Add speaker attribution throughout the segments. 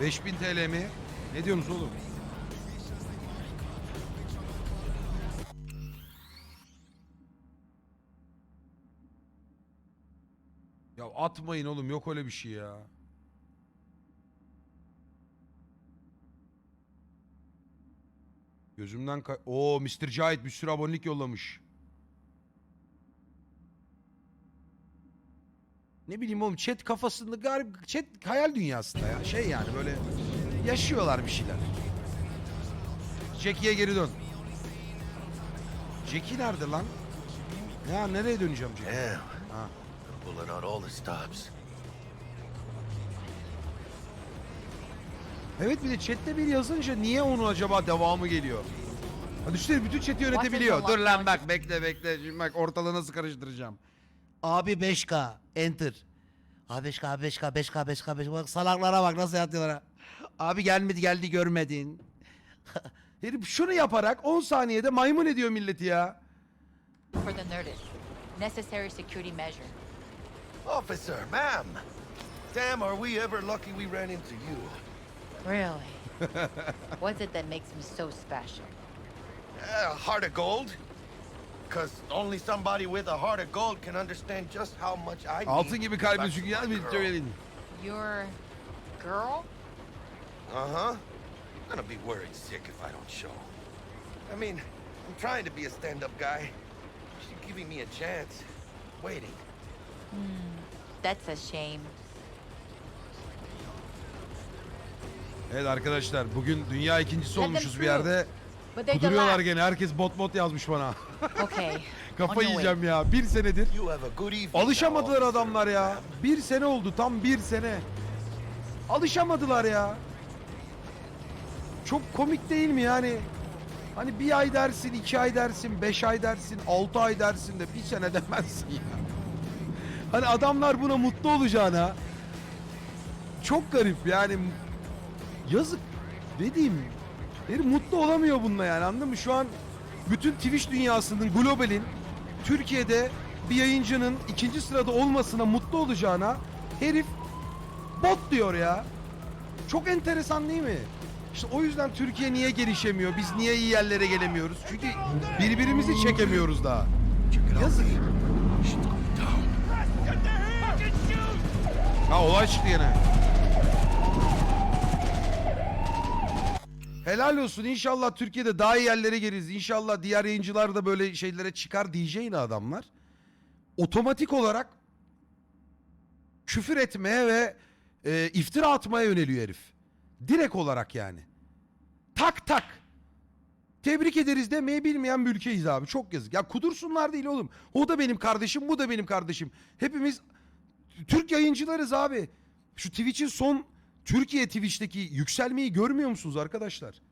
Speaker 1: 5000 TL mi? Ne diyorsunuz oğlum? Ya atmayın oğlum yok öyle bir şey ya. Gözümden kay... Oo Mr. Cahit bir sürü abonelik yollamış. Ne bileyim oğlum chat kafasında garip chat hayal dünyasında ya şey yani böyle yaşıyorlar bir şeyler. Jackie'ye geri dön. Jackie nerede lan? Ya nereye döneceğim Jackie?
Speaker 2: Damn.
Speaker 1: Ha.
Speaker 2: Pulling out all the stops.
Speaker 1: Evet bir de chatte bir yazınca niye onun acaba devamı geliyor? Ha düşünsene bütün chat'i yönetebiliyor. Dur lan bak bekle bekle. Şimdi bak ortalığı nasıl karıştıracağım. Abi 5K enter. Abi 5K 5K 5K 5K 5K bak salaklara bak nasıl yatıyorlar. ha. Abi gelmedi geldi görmedin. Herif şunu yaparak 10 saniyede maymun ediyor milleti ya.
Speaker 3: For the Nerdist. Necessary security measure.
Speaker 2: Officer, ma'am. Damn, are we ever lucky we ran into you.
Speaker 3: Really? What's it that makes me so special?
Speaker 2: Uh, heart of gold? Because only somebody with a heart of gold can understand just how much I need
Speaker 1: Altın gibi kalbin
Speaker 2: back
Speaker 1: çünkü ya bir söyleyin.
Speaker 3: Your girl?
Speaker 2: Uh-huh. I'm gonna be worried sick if I don't show. I mean, I'm trying to be a stand-up guy. She's giving me a chance. Waiting.
Speaker 3: That's a shame.
Speaker 1: Evet arkadaşlar bugün dünya ikincisi olmuşuz bir yerde.
Speaker 3: But
Speaker 1: Kuduruyorlar gene herkes bot bot yazmış bana.
Speaker 3: Okay. way.
Speaker 1: yiyeceğim ya. Bir senedir. Alışamadılar adamlar ya. Bir sene oldu tam bir sene. Alışamadılar ya. Çok komik değil mi yani? Hani bir ay dersin, iki ay dersin, beş ay dersin, altı ay dersin de bir sene demezsin ya. Hani adamlar buna mutlu olacağına çok garip yani yazık dediğim bir mutlu olamıyor bununla yani anladın mı? Şu an bütün Twitch dünyasının globalin Türkiye'de bir yayıncının ikinci sırada olmasına mutlu olacağına herif bot diyor ya. Çok enteresan değil mi? İşte o yüzden Türkiye niye gelişemiyor? Biz niye iyi yerlere gelemiyoruz? Çünkü birbirimizi çekemiyoruz daha. Yazık. Ha olay çıktı yine. Helal olsun. İnşallah Türkiye'de daha iyi yerlere geliriz. İnşallah diğer yayıncılar da böyle şeylere çıkar diyeceğin adamlar. Otomatik olarak küfür etmeye ve e, iftira atmaya yöneliyor herif. Direkt olarak yani. Tak tak. Tebrik ederiz demeyi bilmeyen bir ülkeyiz abi. Çok yazık. Ya kudursunlar değil oğlum. O da benim kardeşim, bu da benim kardeşim. Hepimiz Türk yayıncılarız abi. Şu Twitch'in son Türkiye Twitch'teki yükselmeyi görmüyor musunuz arkadaşlar?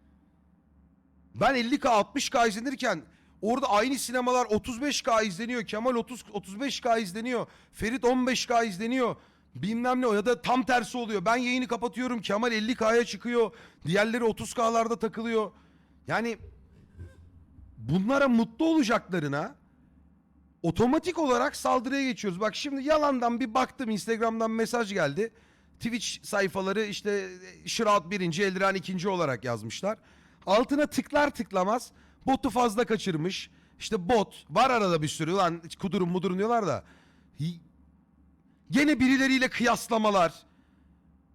Speaker 1: Ben 50k 60k izlenirken orada aynı sinemalar 35k izleniyor. Kemal 30 35k izleniyor. Ferit 15k izleniyor. Bilmem ne ya da tam tersi oluyor. Ben yayını kapatıyorum. Kemal 50k'ya çıkıyor. Diğerleri 30k'larda takılıyor. Yani bunlara mutlu olacaklarına otomatik olarak saldırıya geçiyoruz. Bak şimdi yalandan bir baktım Instagram'dan mesaj geldi. Twitch sayfaları işte Shroud birinci, Eldiren ikinci olarak yazmışlar. Altına tıklar tıklamaz botu fazla kaçırmış. İşte bot var arada bir sürü lan kudurun mudurun diyorlar da. Gene birileriyle kıyaslamalar.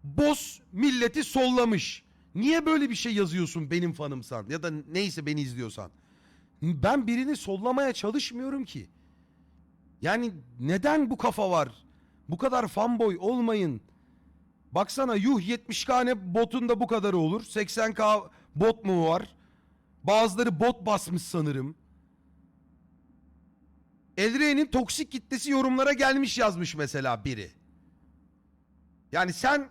Speaker 1: Boss milleti sollamış. Niye böyle bir şey yazıyorsun benim fanımsan ya da neyse beni izliyorsan. Ben birini sollamaya çalışmıyorum ki. Yani neden bu kafa var? Bu kadar fanboy olmayın. Baksana yuh 70k ne botun da bu kadarı olur. 80k bot mu var? Bazıları bot basmış sanırım. Elrey'nin toksik kitlesi yorumlara gelmiş yazmış mesela biri. Yani sen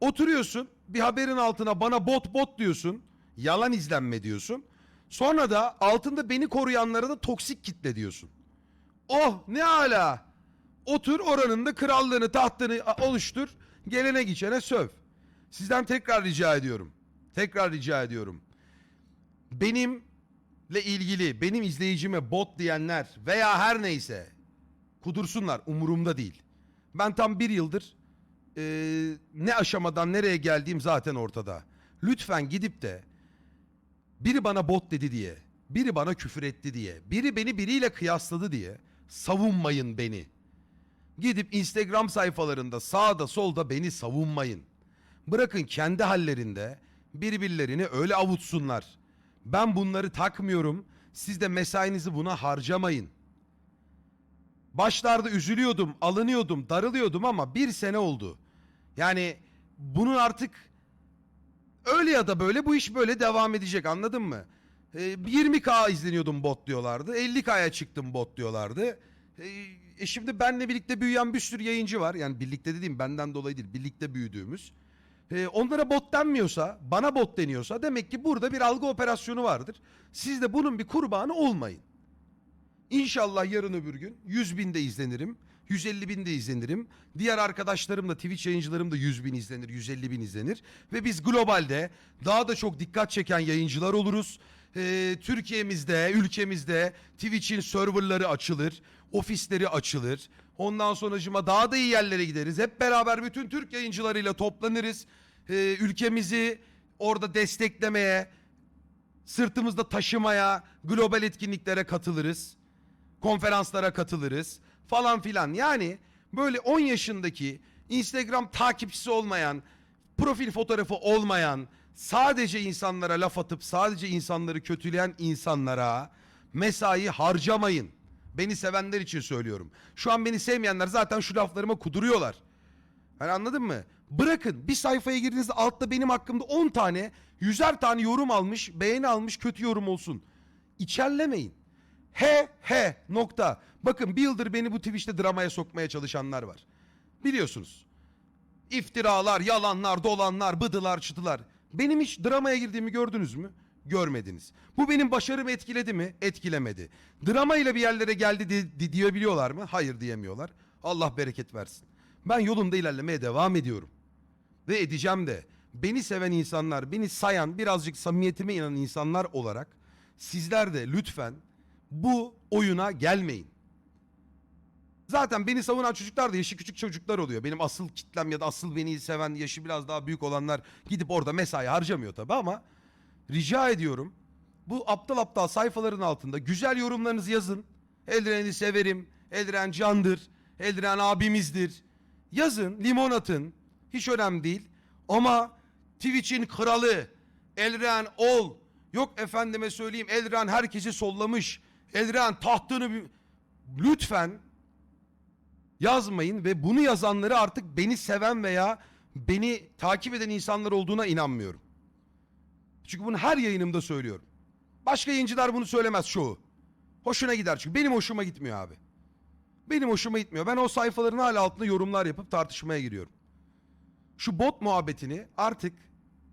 Speaker 1: oturuyorsun bir haberin altına bana bot bot diyorsun. Yalan izlenme diyorsun. Sonra da altında beni koruyanlara da toksik kitle diyorsun. Oh ne ala. Otur oranın da krallığını tahtını oluştur. Gelene geçene söv. Sizden tekrar rica ediyorum. Tekrar rica ediyorum. Benimle ilgili benim izleyicime bot diyenler veya her neyse kudursunlar umurumda değil. Ben tam bir yıldır Ee, ne aşamadan nereye geldiğim zaten ortada. Lütfen gidip de biri bana bot dedi diye, biri bana küfür etti diye, biri beni biriyle kıyasladı diye savunmayın beni. Gidip Instagram sayfalarında sağda solda beni savunmayın. Bırakın kendi hallerinde birbirlerini öyle avutsunlar. Ben bunları takmıyorum. Siz de mesainizi buna harcamayın. Başlarda üzülüyordum, alınıyordum, darılıyordum ama bir sene oldu. Yani bunun artık öyle ya da böyle bu iş böyle devam edecek anladın mı? Ee, 20k izleniyordum bot diyorlardı. 50k'ya çıktım bot diyorlardı. Ee, e şimdi benle birlikte büyüyen bir sürü yayıncı var. Yani birlikte dediğim benden dolayı değil. Birlikte büyüdüğümüz. Ee, onlara bot denmiyorsa, bana bot deniyorsa demek ki burada bir algı operasyonu vardır. Siz de bunun bir kurbanı olmayın. İnşallah yarın öbür gün 100 binde izlenirim. 150 binde izlenirim. Diğer arkadaşlarım da Twitch yayıncılarım da 100 bin izlenir, 150 bin izlenir. Ve biz globalde daha da çok dikkat çeken yayıncılar oluruz. Ee, Türkiye'mizde, ülkemizde Twitch'in serverları açılır, ofisleri açılır. Ondan sonracıma daha da iyi yerlere gideriz. Hep beraber bütün Türk yayıncılarıyla toplanırız. Ee, ülkemizi orada desteklemeye, sırtımızda taşımaya, global etkinliklere katılırız. Konferanslara katılırız falan filan. Yani böyle 10 yaşındaki Instagram takipçisi olmayan, profil fotoğrafı olmayan, sadece insanlara laf atıp sadece insanları kötüleyen insanlara mesai harcamayın. Beni sevenler için söylüyorum. Şu an beni sevmeyenler zaten şu laflarıma kuduruyorlar. Hani anladın mı? Bırakın bir sayfaya girdiğinizde altta benim hakkımda 10 tane, 100'er tane yorum almış, beğeni almış, kötü yorum olsun. İçerlemeyin. He he nokta. Bakın bir yıldır beni bu Twitch'te dramaya sokmaya çalışanlar var. Biliyorsunuz. İftiralar, yalanlar, dolanlar, bıdılar, çıtılar. Benim hiç dramaya girdiğimi gördünüz mü? Görmediniz. Bu benim başarımı etkiledi mi? Etkilemedi. Drama ile bir yerlere geldi di- di- diyebiliyorlar mı? Hayır diyemiyorlar. Allah bereket versin. Ben yolumda ilerlemeye devam ediyorum. Ve edeceğim de. Beni seven insanlar, beni sayan, birazcık samimiyetime inanan insanlar olarak sizler de lütfen bu oyuna gelmeyin. Zaten beni savunan çocuklar da yaşı küçük çocuklar oluyor. Benim asıl kitlem ya da asıl beni seven yaşı biraz daha büyük olanlar gidip orada mesai harcamıyor tabii ama rica ediyorum bu aptal aptal sayfaların altında güzel yorumlarınızı yazın. Eldren'i severim. Eldren candır. Eldren abimizdir. Yazın, limon atın. Hiç önemli değil. Ama Twitch'in kralı Elren ol. Yok efendime söyleyeyim Elren herkesi sollamış. Elren tahtını... Lütfen yazmayın ve bunu yazanları artık beni seven veya beni takip eden insanlar olduğuna inanmıyorum. Çünkü bunu her yayınımda söylüyorum. Başka yayıncılar bunu söylemez çoğu. Hoşuna gider çünkü benim hoşuma gitmiyor abi. Benim hoşuma gitmiyor. Ben o sayfaların hala altında yorumlar yapıp tartışmaya giriyorum. Şu bot muhabbetini artık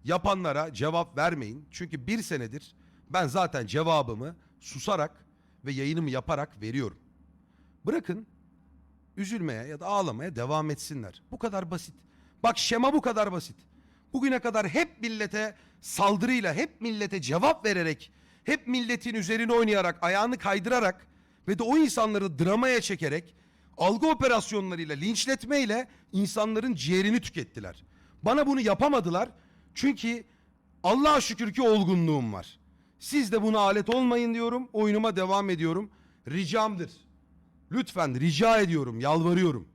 Speaker 1: yapanlara cevap vermeyin. Çünkü bir senedir ben zaten cevabımı susarak ve yayınımı yaparak veriyorum. Bırakın üzülmeye ya da ağlamaya devam etsinler. Bu kadar basit. Bak şema bu kadar basit. Bugüne kadar hep millete saldırıyla, hep millete cevap vererek, hep milletin üzerine oynayarak, ayağını kaydırarak ve de o insanları dramaya çekerek algı operasyonlarıyla, linçletmeyle insanların ciğerini tükettiler. Bana bunu yapamadılar. Çünkü Allah'a şükür ki olgunluğum var. Siz de buna alet olmayın diyorum. Oyunuma devam ediyorum. Ricamdır. Lütfen rica ediyorum, yalvarıyorum.